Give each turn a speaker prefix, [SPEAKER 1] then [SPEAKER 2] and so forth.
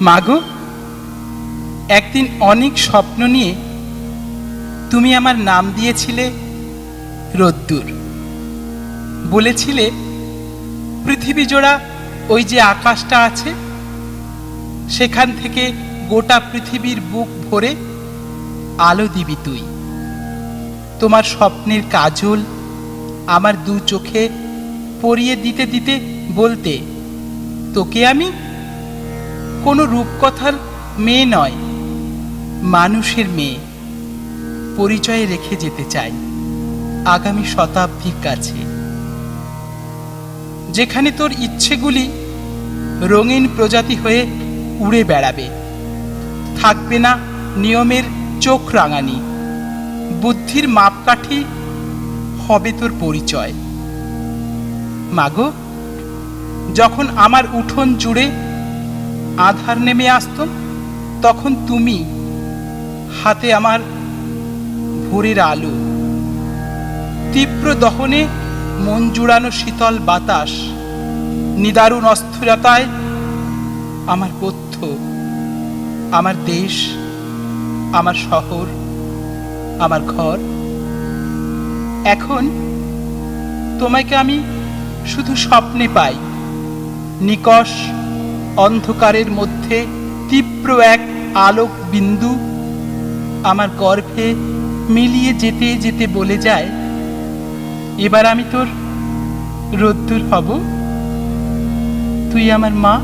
[SPEAKER 1] মাগো, একদিন অনেক স্বপ্ন নিয়ে তুমি আমার নাম দিয়েছিলে রোদ্দুর। বলেছিলে, পৃথিবী জোড়া ওই যে আকাশটা আছে, সেখান থেকে গোটা পৃথিবীর বুক ভরে আলো দিবি তুই। তোমার স্বপ্নের কাজল আমার দু চোখে পরিয়ে দিতে দিতে বলতে, তোকে আমি কোনো রূপকথার মেয়ে নয়, মানুষের মেয়ে। পরিচয়ে রেখে যেতে চাই আগামী শতাব্দীর কাছে। যেখানে তোর ইচ্ছেগুলি রঙিন প্রজাতি হয়ে উড়ে বেড়াবে। থাকবে না নিয়মের চোখ রাঙানি। বুদ্ধির মাপকাঠি হবে তোর পরিচয়। মাগো, যখন আমার উঠোন জুড়ে আধার নেমে আসত, তখন তুমি হাতে আমার ভোরের আলো, তীব্র দহনে মন জুড়ানো শীতল বাতাস, নিদারুণ অস্থিরতায় আমার পথ্য আমার দেশ, আমার শহর, আমার ঘর। এখন তোমাকে আমি শুধু স্বপ্নে পাই নিকষ অন্ধকারের মধ্যে তীব্র এক আলোক বিন্দু আমার গর্ভে মিলিয়ে যেতে যেতে বলে যায়, এবার আমি তোর রোদ্দুর হব। তুই আমার মা